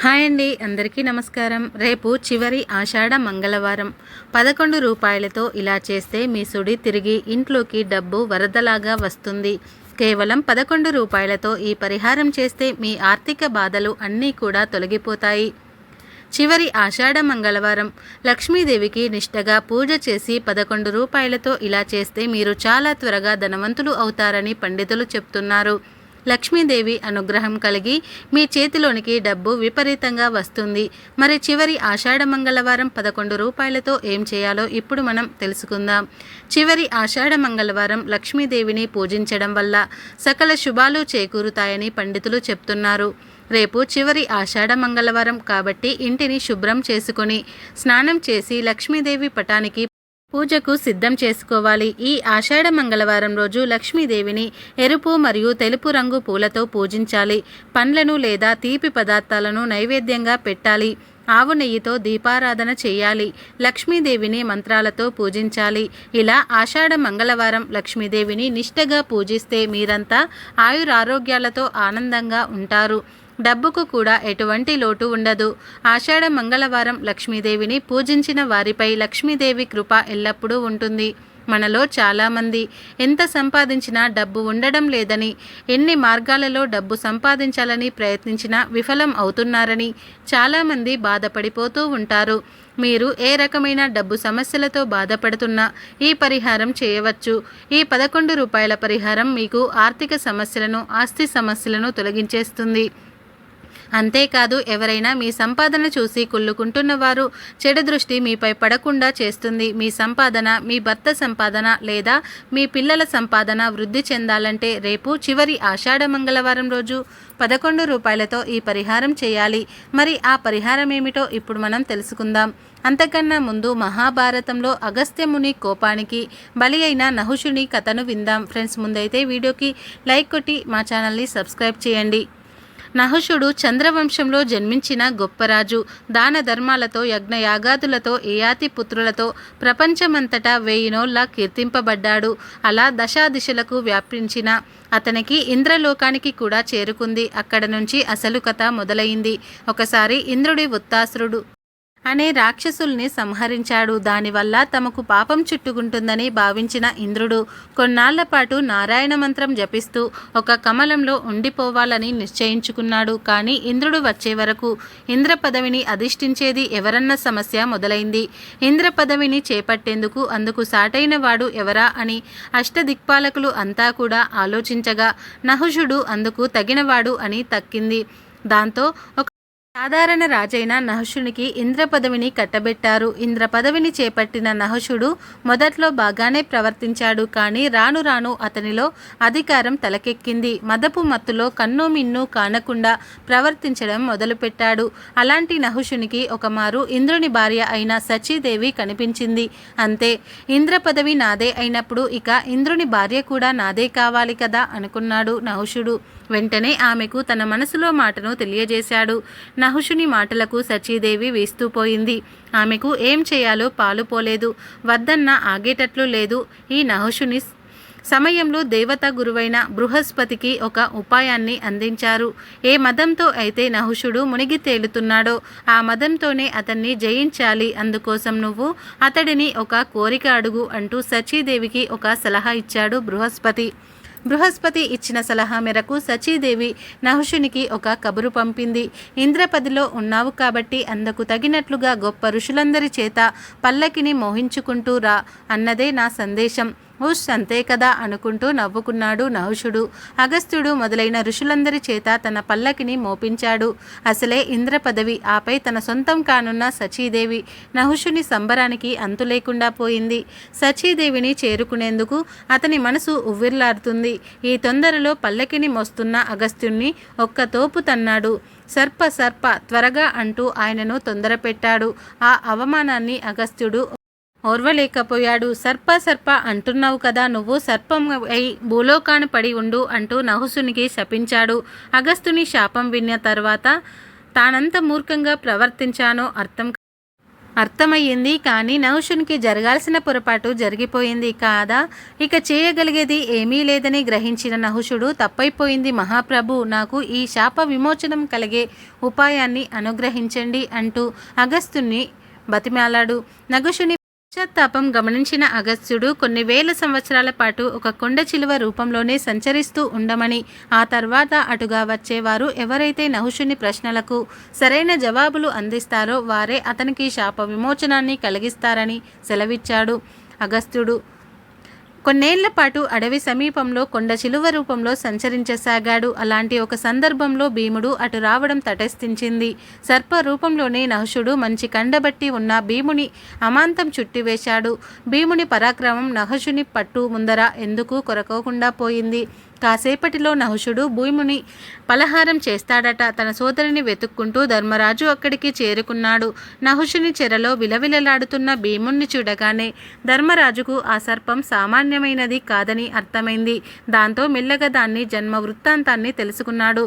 Hi అండి అందరికీ నమస్కారం. రేపు చివరి ఆషాఢ మంగళవారం. పదకొండు రూపాయలతో ఇలా చేస్తే మీ సుడి తిరిగి ఇంట్లోకి డబ్బు వరదలాగా వస్తుంది. కేవలం పదకొండు రూపాయలతో ఈ పరిహారం చేస్తే మీ ఆర్థిక బాధలు అన్నీ కూడా తొలగిపోతాయి. చివరి ఆషాఢ మంగళవారం. లక్ష్మీదేవికి నిష్టగా పూజ చేసి పదకొండు రూపాయలతో ఇలా చేస్తే మీరు చాలా త్వరగా ధనవంతులు అవుతారని పండితులు చెప్తున్నారు. లక్ష్మీదేవి అనుగ్రహం కలిగి మీ చేతిలోనికి డబ్బు విపరీతంగా వస్తుంది. మరి చివరి ఆషాఢ మంగళవారం పదకొండు రూపాయలతో ఏం చేయాలో ఇప్పుడు మనం తెలుసుకుందాం. చివరి ఆషాఢ మంగళవారం లక్ష్మీదేవిని పూజించడం వల్ల సకల శుభాలు చేకూరుతాయని పండితులు చెప్తున్నారు. రేపు చివరి ఆషాఢ మంగళవారం కాబట్టి ఇంటిని శుభ్రం చేసుకొని స్నానం చేసి లక్ష్మీదేవి పటానికి పూజకు సిద్ధం చేసుకోవాలి. ఈ ఆషాఢ మంగళవారం రోజు లక్ష్మీదేవిని ఎరుపు మరియు తెలుపు రంగు పూలతో పూజించాలి. పండ్లను లేదా తీపి పదార్థాలను నైవేద్యంగా పెట్టాలి. ఆవు నెయ్యితో దీపారాధన చేయాలి. లక్ష్మీదేవిని మంత్రాలతో పూజించాలి. ఇలా ఆషాఢ మంగళవారం లక్ష్మీదేవిని నిష్టగా పూజిస్తే మీరంతా ఆయురారోగ్యాలతో ఆనందంగా ఉంటారు. డబ్బుకు కూడా ఎటువంటి లోటు ఉండదు. ఆషాఢ మంగళవారం లక్ష్మీదేవిని పూజించిన వారిపై లక్ష్మీదేవి కృప ఎల్లప్పుడూ ఉంటుంది. మనలో చాలామంది ఎంత సంపాదించినా డబ్బు ఉండడం లేదని ఎన్ని మార్గాలలో డబ్బు సంపాదించాలని ప్రయత్నించినా విఫలం అవుతున్నారని చాలామంది బాధపడిపోతూ ఉంటారు. మీరు ఏ రకమైన డబ్బు సమస్యలతో బాధపడుతున్నా ఈ పరిహారం చేయవచ్చు. ఈ పదకొండు రూపాయల పరిహారం మీకు ఆర్థిక సమస్యలను ఆస్తి సమస్యలను తొలగించేస్తుంది. అంతేకాదు ఎవరైనా మీ సంపాదన చూసి కుళ్ళుకుంటున్న వారు చెడు దృష్టి మీపై పడకుండా చేస్తుంది. మీ సంపాదన మీ భర్త సంపాదన లేదా మీ పిల్లల సంపాదన వృద్ధి చెందాలంటే రేపు చివరి ఆషాఢ మంగళవారం రోజు పదకొండు రూపాయలతో ఈ పరిహారం చేయాలి. మరి ఆ పరిహారం ఏమిటో ఇప్పుడు మనం తెలుసుకుందాం. అంతకన్నా ముందు మహాభారతంలో అగస్త్యముని కోపానికి బలి అయిన నహుషుని కథను విందాం. ఫ్రెండ్స్ ముందైతే వీడియోకి లైక్ కొట్టి మా ఛానల్ని సబ్స్క్రైబ్ చేయండి. నహుషుడు చంద్రవంశంలో జన్మించిన గొప్పరాజు. దాన ధర్మాలతో యజ్ఞయాగాదులతో ఏయాతి పుత్రులతో ప్రపంచమంతటా వేయినోళ్ళ కీర్తింపబడ్డాడు. అలా దశాదిశలకు వ్యాపించిన అతనికి ఇంద్రలోకానికి కూడా చేరుకుంది. అక్కడ నుంచి అసలు కథ మొదలైంది. ఒకసారి ఇంద్రుడి ఉత్తాసురుడు అనే రాక్షసుల్ని సంహరించాడు. దానివల్ల తమకు పాపం చుట్టుకుంటుందని భావించిన ఇంద్రుడు కొన్నాళ్ళ పాటు నారాయణ మంత్రం జపిస్తూ ఒక కమలంలో ఉండిపోవాలని నిశ్చయించుకున్నాడు. కానీ ఇంద్రుడు వచ్చే వరకు ఇంద్ర పదవిని అధిష్ఠించేది ఎవరన్న సమస్య మొదలైంది. ఇంద్ర పదవిని చేపట్టేందుకు అందుకు సాటైన వాడు ఎవరా అని అష్టదిక్పాలకులు అంతా కూడా ఆలోచించగా నహుషుడు అందుకు తగినవాడు అని తక్కింది. దాంతో ఒక సాధారణ రాజైన నహుషునికి ఇంద్ర పదవిని కట్టబెట్టారు. ఇంద్ర పదవిని చేపట్టిన నహుషుడు మొదట్లో బాగానే ప్రవర్తించాడు. కానీ రాను రాను అతనిలో అధికారం తలకెక్కింది. మదపు మత్తులో కన్ను మిన్ను కానకుండా ప్రవర్తించడం మొదలుపెట్టాడు. అలాంటి నహుషునికి ఒకమారు ఇంద్రుని భార్య అయిన సచీదేవి కనిపించింది. అంతే ఇంద్ర పదవి నాదే అయినప్పుడు ఇక ఇంద్రుని భార్య కూడా నాదే కావాలి కదా అనుకున్నాడు నహుషుడు వెంటనే ఆమెకు తన మనసులో మాటను తెలియజేశాడు. నహుషుని మాటలకు సచీదేవి వేస్తూ పోయింది. ఆమెకు ఏం చేయాలో పాలుపోలేదు వద్దన్న ఆగేటట్లు లేదు. ఈ నహుషుని సమయంలో దేవత గురువైన బృహస్పతికి ఒక ఉపాయాన్ని అందించారు. ఏ మదంతో అయితే నహుషుడు మునిగి తేలుతున్నాడో ఆ మదంతోనే అతన్ని జయించాలి. అందుకోసం నువ్వు అతడిని ఒక కోరిక అడుగు అంటూ సచీదేవికి ఒక సలహా ఇచ్చాడు బృహస్పతి. బృహస్పతి ఇచ్చిన సలహా మేరకు సచీదేవి నహుషునికి ఒక కబురు పంపింది. ఇంద్రపదిలో ఉన్నావు కాబట్టి అందుకు తగినట్లుగా గొప్ప ఋషులందరి చేత పల్లకిని మోహించుకుంటూ రా అన్నదే నా సందేశం. ఉష్ అంతే కదా అనుకుంటూ నవ్వుకున్నాడు నహుషుడు. అగస్త్యుడు మొదలైన ఋషులందరి చేత తన పల్లకిని మోపించాడు. అసలే ఇంద్ర పదవి ఆపై తన సొంతం కానున్న సచీదేవి నహుషుని సంబరానికి అంతు లేకుండా పోయింది. సచీదేవిని చేరుకునేందుకు అతని మనసు ఉవ్విర్లాడుతుంది. ఈ తొందరలో పల్లకిని మోస్తున్న అగస్త్యుణ్ణి ఒక్క తోపు తన్నాడు. సర్ప సర్ప త్వరగా అంటూ ఆయనను తొందరపెట్టాడు. ఆ అవమానాన్ని అగస్త్యుడు ఓర్వలేకపోయాడు. సర్ప సర్ప అంటున్నావు కదా నువ్వు సర్పం అయి భూలోకాన పడి ఉండు అంటూ నహుసునికి శపించాడు. అగస్తుని శాపం విన్న తర్వాత తానంత మూర్ఖంగా ప్రవర్తించానో అర్థం అర్థమయ్యింది కానీ నహుషునికి జరగాల్సిన పొరపాటు జరిగిపోయింది కాదా? ఇక చేయగలిగేది ఏమీ లేదని గ్రహించిన నహుషుడు తప్పైపోయింది మహాప్రభు నాకు ఈ శాప విమోచనం కలిగే ఉపాయాన్ని అనుగ్రహించండి అంటూ అగస్తుని బతిమాలాడు. నగుషుని పశ్చాత్తాపం గమనించిన అగస్త్యుడు కొన్ని వేల సంవత్సరాల పాటు ఒక కొండ చిలువ రూపంలోనే సంచరిస్తూ ఉండమని ఆ తర్వాత అటుగా వచ్చేవారు ఎవరైతే నహుషుని ప్రశ్నలకు సరైన జవాబులు అందిస్తారో వారే అతనికి శాప విమోచనాన్ని కలిగిస్తారని సెలవిచ్చాడు అగస్త్యుడు. కొన్నేళ్ళ పాటు అడవి సమీపంలో కొండ చిలువ రూపంలో సంచరించసాగాడు. అలాంటి ఒక సందర్భంలో భీముడు అటు రావడం తటస్థించింది. సర్ప రూపంలోనే నహుషుడు మంచి కండబట్టి ఉన్న భీముని అమాంతం చుట్టివేశాడు. భీముని పరాక్రమం నహుషుని పట్టు ముందర ఎందుకు కొరకోకుండా పోయింది? కాసేపటిలో నహుషుడు భూముని పలహారం చేస్తాడట. తన సోదరిని వెతుక్కుంటూ ధర్మరాజు అక్కడికి చేరుకున్నాడు. నహుషుని చెరలో విలవిలలాడుతున్న భీముణ్ణి చూడగానే ధర్మరాజుకు ఆ సర్పం సామాన్యమైనది కాదని అర్థమైంది. దాంతో మెల్లగా దాన్ని జన్మ వృత్తాంతాన్ని తెలుసుకున్నాడు.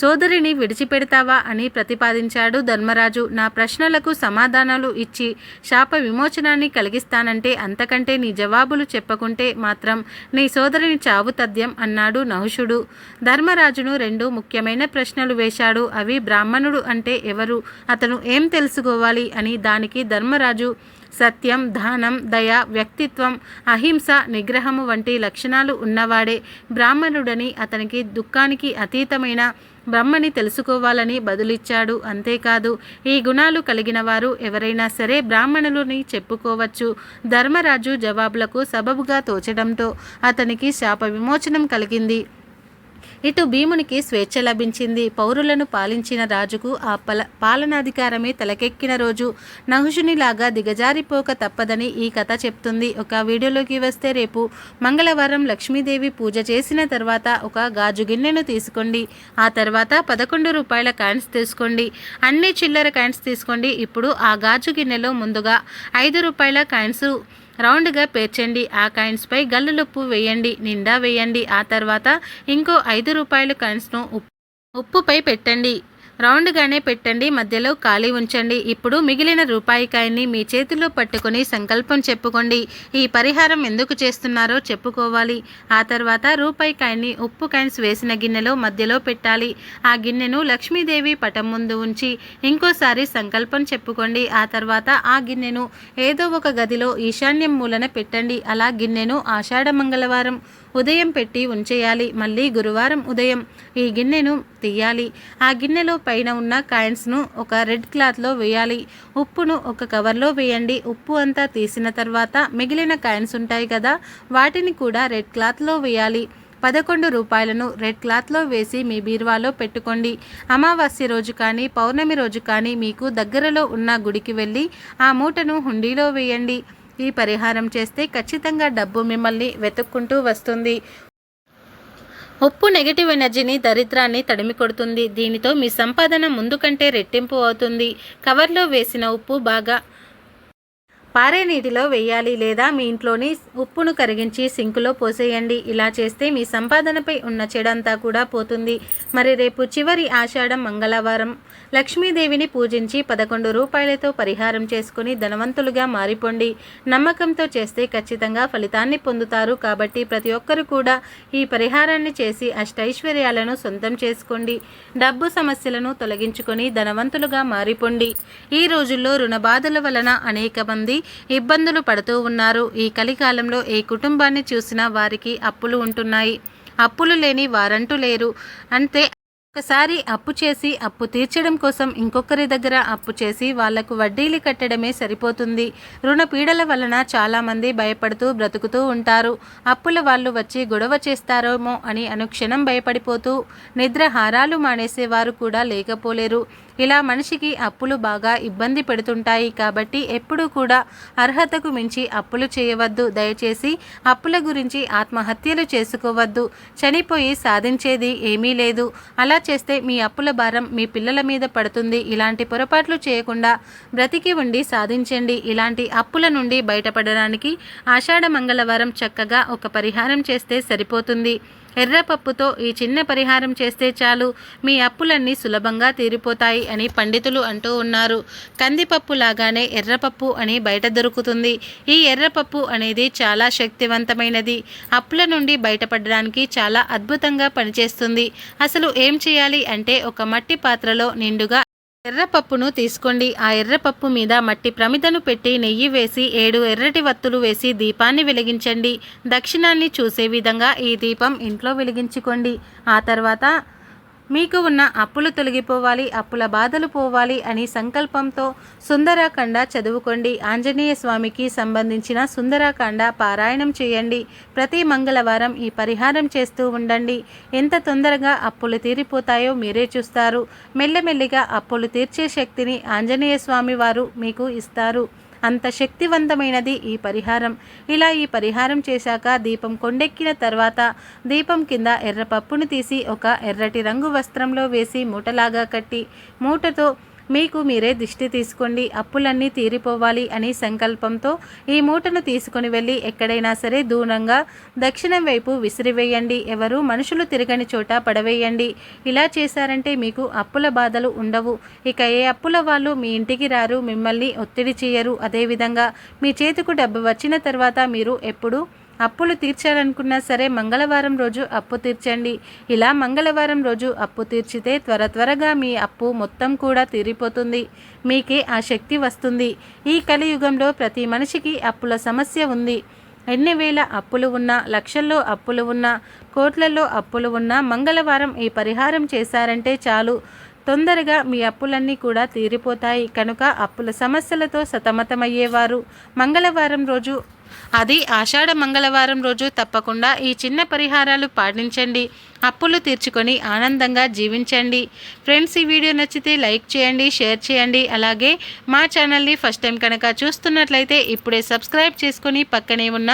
సోదరిని విడిచిపెడతావా అని ప్రతిపాదించాడు ధర్మరాజు. నా ప్రశ్నలకు సమాధానాలు ఇచ్చి శాప విమోచనాన్ని కలిగిస్తానంటే అంతకంటే నీ జవాబులు చెప్పకుంటే మాత్రం నీ సోదరిని చావు తథ్యం అన్నాడు నహుషుడు ధర్మరాజును రెండు ముఖ్యమైన ప్రశ్నలు వేశాడు. అవి బ్రాహ్మణుడు అంటే ఎవరు? అతను ఏం తెలుసుకోవాలి? అని దానికి ధర్మరాజు సత్యం దానం దయ వ్యక్తిత్వం అహింస నిగ్రహము వంటి లక్షణాలు ఉన్నవాడే బ్రాహ్మణుడని అతనికి దుఃఖానికి అతీతమైన బ్రహ్మని తెలుసుకోవాలని బదులిచ్చాడు. అంతేకాదు ఈ గుణాలు కలిగిన వారు ఎవరైనా సరే బ్రాహ్మణులని చెప్పుకోవచ్చు. ధర్మరాజు జవాబులకు సబబుగా తోచడంతో అతనికి శాప విమోచనం కలిగింది. ఇటు భీమునికి స్వేచ్ఛ లభించింది. పౌరులను పాలించిన రాజుకు ఆ పల పాలనాధికారమే తలకెక్కిన రోజు నహుషునిలాగా దిగజారిపోక తప్పదని ఈ కథ చెప్తుంది. ఒక వీడియోలోకి వస్తే రేపు మంగళవారం లక్ష్మీదేవి పూజ చేసిన తర్వాత ఒక గాజు గిన్నెను తీసుకోండి. ఆ తర్వాత పదకొండు రూపాయల కాయిన్స్ తీసుకోండి. అన్ని చిల్లర కాయిన్స్ తీసుకోండి. ఇప్పుడు ఆ గాజు గిన్నెలో ముందుగా ఐదు రూపాయల కాయిన్స్ రౌండ్గా పేర్చండి. ఆ కాయిన్స్పై గల్లులుప్పు వేయండి. నిండా వేయండి. ఆ తర్వాత ఇంకో ఐదు రూపాయల కాయిన్స్ను ఉప్పు ఉప్పుపై పెట్టండి. రౌండ్గానే పెట్టండి మధ్యలో ఖాళీ ఉంచండి. ఇప్పుడు మిగిలిన రూపాయికాయని మీ చేతిలో పట్టుకుని సంకల్పం చెప్పుకోండి. ఈ పరిహారం ఎందుకు చేస్తున్నారో చెప్పుకోవాలి. ఆ తర్వాత రూపాయికాయని ఉప్పు కాయిన్స్ వేసిన గిన్నెలో మధ్యలో పెట్టాలి. ఆ గిన్నెను లక్ష్మీదేవి పటం ముందు ఉంచి ఇంకోసారి సంకల్పం చెప్పుకోండి. ఆ తర్వాత ఆ గిన్నెను ఏదో ఒక గదిలో ఈశాన్యం మూలన పెట్టండి. అలా గిన్నెను ఆషాఢ మంగళవారం ఉదయం పెట్టి ఉంచేయాలి. మళ్ళీ గురువారం ఉదయం ఈ గిన్నెను తీయాలి. ఆ గిన్నెలో పైన ఉన్న కాయిన్స్ను ఒక రెడ్ క్లాత్లో వేయాలి. ఉప్పును ఒక కవర్లో వేయండి. ఉప్పు అంతా తీసిన తర్వాత మిగిలిన కాయిన్స్ ఉంటాయి కదా వాటిని కూడా రెడ్ క్లాత్లో వేయాలి. పదకొండు రూపాయలను రెడ్ క్లాత్లో వేసి మీ బీరువాలో పెట్టుకోండి. అమావాస్య రోజు కానీ పౌర్ణమి రోజు కానీ మీకు దగ్గరలో ఉన్న గుడికి వెళ్ళి ఆ మూటను హుండీలో వేయండి. ఈ పరిహారం చేస్తే ఖచ్చితంగా డబ్బు మిమ్మల్ని వెతుక్కుంటూ వస్తుంది. ఉప్పు నెగటివ్ ఎనర్జీని దరిద్రాన్ని తడిమి కొడుతుంది దీనితో మీ సంపాదన ముందు కంటే రెట్టింపు అవుతుంది. కవర్లో వేసిన ఉప్పు బాగా పారే నీటిలో వేయాలి లేదా మీ ఇంట్లోని ఉప్పును కరిగించి సింకులో పోసేయండి. ఇలా చేస్తే మీ సంపాదనపై ఉన్న చెడంతా కూడా పోతుంది. మరి రేపు చివరి ఆషాఢం మంగళవారం. లక్ష్మీదేవిని పూజించి పదకొండు రూపాయలతో పరిహారం చేసుకుని ధనవంతులుగా మారిపోండి. నమ్మకంతో చేస్తే ఖచ్చితంగా ఫలితాన్ని పొందుతారు. కాబట్టి ప్రతి ఒక్కరు కూడా ఈ పరిహారాన్ని చేసి అష్టైశ్వర్యాలను సొంతం చేసుకోండి. డబ్బు సమస్యలను తొలగించుకొని ధనవంతులుగా మారిపోండి. ఈ రోజుల్లో రుణ బాధల వలన అనేక మంది ఇబ్బందులు పడుతూ ఉన్నారు. ఈ కలికాలంలో ఏ కుటుంబాన్ని చూసినా వారికి అప్పులు ఉంటున్నాయి. అప్పులు లేని వారంటూ లేరు. అంటే ఒకసారి అప్పు చేసి అప్పు తీర్చడం కోసం ఇంకొకరి దగ్గర అప్పు చేసి వాళ్ళకు వడ్డీలు కట్టడమే సరిపోతుంది. రుణ పీడల వలన చాలామంది భయపడుతూ బ్రతుకుతూ ఉంటారు. అప్పుల వాళ్ళు వచ్చి గొడవ చేస్తారేమో అని అనుక్షణం భయపడిపోతూ నిద్ర హారాలు మానేసేవారు కూడా లేకపోలేరు. ఇలా మనిషికి అప్పులు బాగా ఇబ్బంది పెడుతుంటాయి కాబట్టి ఎప్పుడూ కూడా అర్హతకు మించి అప్పులు చేయవద్దు. దయచేసి అప్పుల గురించి ఆత్మహత్యలు చేసుకోవద్దు. చనిపోయి సాధించేది ఏమీ లేదు. అలా చేస్తే మీ అప్పుల భారం మీ పిల్లల మీద పడుతుంది. ఇలాంటి పొరపాట్లు చేయకుండా బ్రతికి ఉండి సాధించండి. ఇలాంటి అప్పుల నుండి బయటపడడానికి ఆషాఢ మంగళవారం చక్కగా ఒక పరిహారం చేస్తే సరిపోతుంది. ఎర్రపప్పుతో ఈ చిన్న పరిహారం చేస్తే చాలు. మీ అప్పులన్నీ సులభంగా తీరిపోతాయి అని పండితులు అంటూ ఉన్నారు. కందిపప్పు లాగానే ఎర్రపప్పు అని బయట దొరుకుతుంది. ఈ ఎర్రపప్పు అనేది చాలా శక్తివంతమైనది. అప్పుల నుండి బయటపడడానికి చాలా అద్భుతంగా పనిచేస్తుంది. అసలు ఏం చేయాలి అంటే ఒక మట్టి పాత్రలో నిండుగా ఎర్రపప్పును తీసుకోండి. ఆ ఎర్రపప్పు మీద మట్టి ప్రమిదను పెట్టి నెయ్యి వేసి ఏడు ఎర్రటి వత్తులు వేసి దీపాన్ని వెలిగించండి. దక్షిణాన్ని చూసే విధంగా ఈ దీపం ఇంట్లో వెలిగించుకోండి. ఆ తర్వాత మీకు ఉన్న అప్పులు తొలగిపోవాలి అప్పుల బాధలు పోవాలి అని సంకల్పంతో సుందరాఖండ చదువుకోండి. ఆంజనేయ స్వామికి సంబంధించిన సుందరాఖండ పారాయణం చేయండి. ప్రతి మంగళవారం ఈ పరిహారం చేస్తూ ఉండండి. ఎంత తొందరగా అప్పులు తీరిపోతాయో మీరే చూస్తారు. మెల్లమెల్లిగా అప్పులు తీర్చే శక్తిని ఆంజనేయ స్వామి వారు మీకు ఇస్తారు. అంత శక్తివంతమైనది ఈ పరిహారం. ఇలా ఈ పరిహారం చేశాక దీపం కొండెక్కిన తర్వాత దీపం కింద ఎర్ర పప్పును తీసి ఒక ఎర్రటి రంగు వస్త్రంలో వేసి మూటలాగా కట్టి మూటతో మీకు మీరే దిష్టి తీసుకోండి అప్పులన్నీ తీరిపోవాలి అని సంకల్పంతో ఈ మూటను తీసుకుని వెళ్ళి ఎక్కడైనా సరే దూరంగా దక్షిణం వైపు విసిరివేయండి. ఎవరు మనుషులు తిరగని చోట పడవేయండి. ఇలా చేశారంటే మీకు అప్పుల బాధలు ఉండవు. ఇక ఏ అప్పుల వాళ్ళు మీ ఇంటికి రారు మిమ్మల్ని ఒత్తిడి చేయరు. అదేవిధంగా మీ చేతికు డబ్బు వచ్చిన తర్వాత మీరు ఎప్పుడు అప్పులు తీర్చాలనుకున్నా సరే మంగళవారం రోజు అప్పు తీర్చండి. ఇలా మంగళవారం రోజు అప్పు తీర్చితే త్వర త్వరగా మీ అప్పు మొత్తం కూడా తీరిపోతుంది. మీకే ఆ శక్తి వస్తుంది. ఈ కలియుగంలో ప్రతి మనిషికి అప్పుల సమస్య ఉంది. ఎన్ని వేల అప్పులు ఉన్నా లక్షల్లో అప్పులు ఉన్నా కోట్లలో అప్పులు ఉన్నా మంగళవారం ఈ పరిహారం చేశారంటే చాలు. తొందరగా మీ అప్పులన్నీ కూడా తీరిపోతాయి. కనుక అప్పుల సమస్యలతో సతమతమయ్యేవారు. మంగళవారం రోజు అది ఆషాఢ మంగళవారం రోజు తప్పకుండా ఈ చిన్న పరిహారాలు పాటించండి. అప్పులు తీర్చుకొని ఆనందంగా జీవించండి. ఫ్రెండ్స్ ఈ వీడియో నచ్చితే లైక్ చేయండి షేర్ చేయండి. అలాగే మా ఛానల్ని ఫస్ట్ టైం కనుక చూస్తున్నట్లయితే ఇప్పుడే సబ్స్క్రైబ్ చేసుకొని పక్కనే ఉన్న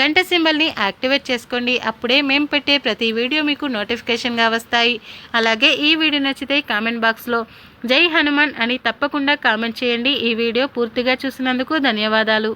గంట సింబల్ని యాక్టివేట్ చేసుకోండి. అప్పుడే మేము పెట్టే ప్రతి వీడియో మీకు నోటిఫికేషన్గా వస్తాయి. అలాగే ఈ వీడియో నచ్చితే కామెంట్ బాక్స్లో జై హనుమాన్ అని తప్పకుండా కామెంట్ చేయండి. ఈ వీడియో పూర్తిగా చూసినందుకు ధన్యవాదాలు.